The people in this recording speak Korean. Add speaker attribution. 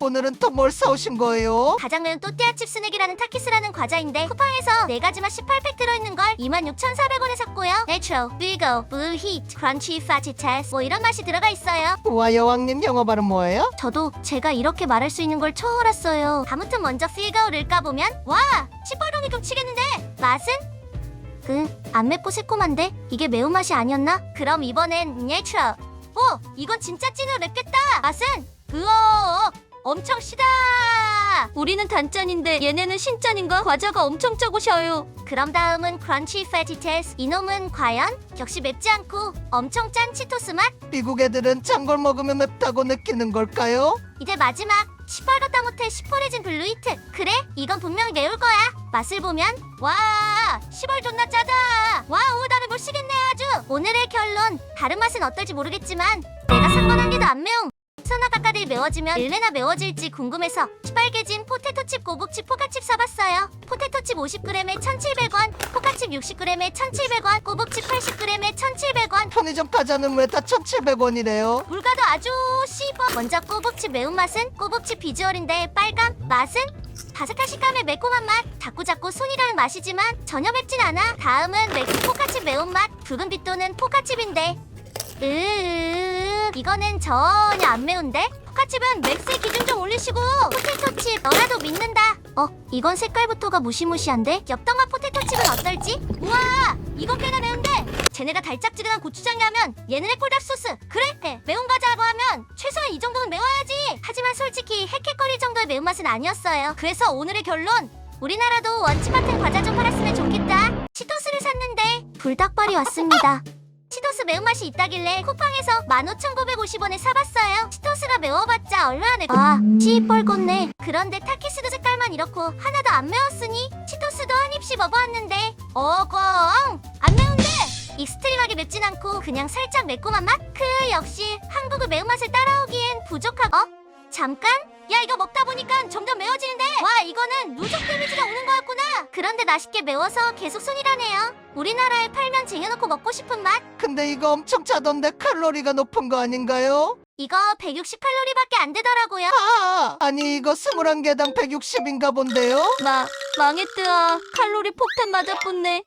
Speaker 1: 오늘은 또 뭘 사오신 거예요?
Speaker 2: 가장 매운 또띠아 칩 스낵이라는 타키스라는 과자인데 쿠팡에서 네가지맛 18팩 들어있는 걸 26,400원에 샀고요. 내추럴, 비고, 블루 히트, 크런치, 파치테스 뭐 이런 맛이 들어가 있어요.
Speaker 1: 와 여왕님 영어 발음 뭐예요?
Speaker 2: 저도 제가 이렇게 말할 수 있는 걸 처음 알았어요. 아무튼 먼저 필거를 까보면 와! 시뻘건이 겹치겠는데 맛은? 그, 안 맵고 새콤한데? 이게 매운맛이 아니었나? 그럼 이번엔 내추럴. 오! 이건 진짜 찐으로 맵겠다! 맛은? 으어! 엄청 시다!
Speaker 3: 우리는 단짠인데 얘네는 신짠인가? 과자가 엄청 짜고셔요.
Speaker 2: 그럼 다음은 크런치 패티테스. 이놈은 과연? 역시 맵지 않고 엄청 짠 치토스 맛?
Speaker 1: 미국 애들은 짠걸 먹으면 맵다고 느끼는 걸까요?
Speaker 2: 이제 마지막 시뻘겋다 못해 시퍼레진 블루이트 그래 이건 분명히 매울 거야 맛을 보면 와 시벌 존나 짜다 와우 나를 못 쉬겠네 아주 오늘의 결론 다른 맛은 어떨지 모르겠지만 내가 산 건 한 개도 안 매움 소나가까지 매워지면 일레나 매워질지 궁금해서 시뻘개진 포테토칩 고급칩 포카칩 사봤어요. 포테토칩 50g에 1,700원 포카칩 60g에 1,700원 고급칩 80g에 1,700원.
Speaker 1: 편의점 과자는 왜 다 1,700원이래요?
Speaker 2: 물가도 아주 씹어 먼저 꼬북칩 매운맛은 꼬북칩 비주얼인데 빨감 맛은 바삭한 식감의 매콤한 맛 자꾸자꾸 손이 가는 맛이지만 전혀 맵진 않아. 다음은 맥주 포카칩 매운맛 붉은 빛도는 포카칩인데 으 이거는 전혀 안 매운데? 포카칩은 맥스의 기준 좀 올리시고. 포테토 칩 너라도 믿는다. 어 이건 색깔부터가 무시무시한데? 엽떡맛 포테토 칩은 어떨지? 우와 이건 꽤나 매운데. 쟤네가 달짝지근한 고추장이라면 얘네의 꿀닭 소스. 그래? 해. 매운 과자라고 하면 최소한 이 정도는 매워야지. 하지만 솔직히 헥헥거릴 정도의 매운맛은 아니었어요. 그래서 오늘의 결론. 우리나라도 원치 같은 과자 좀 팔았으면 좋겠다. 치토스를 샀는데 불닭발이 왔습니다 치토스 매운맛이 있다길래 쿠팡에서 15,950원에 사봤어요. 치토스가 매워봤자 얼마나 매... 아 씨뻘겋네. 그런데 타키스도 색깔만 이렇고 하나도 안 매웠으니 치토스도 한 입씩 먹어봤는데. 어광 안 매운데! 익스트림하게 맵진 않고 그냥 살짝 매콤한 맛? 그 역시 한국의 매운맛을 따라오기엔 부족하고. 어? 잠깐? 야 이거 먹다 보니까 점점 매워지는데. 와 이거는 누적 데미지가 오는 거였구나 그런데 맛있게 매워서 계속 손이 가네요 우리나라에 팔면 쟁여놓고 먹고 싶은 맛?
Speaker 1: 근데 이거 엄청 짜던데 칼로리가 높은 거 아닌가요?
Speaker 2: 이거 160칼로리밖에 안 되더라고요
Speaker 1: 아 아니 이거 21개당 160인가 본데요?
Speaker 3: 마, 망했드아. 칼로리 폭탄 맞아뿐네.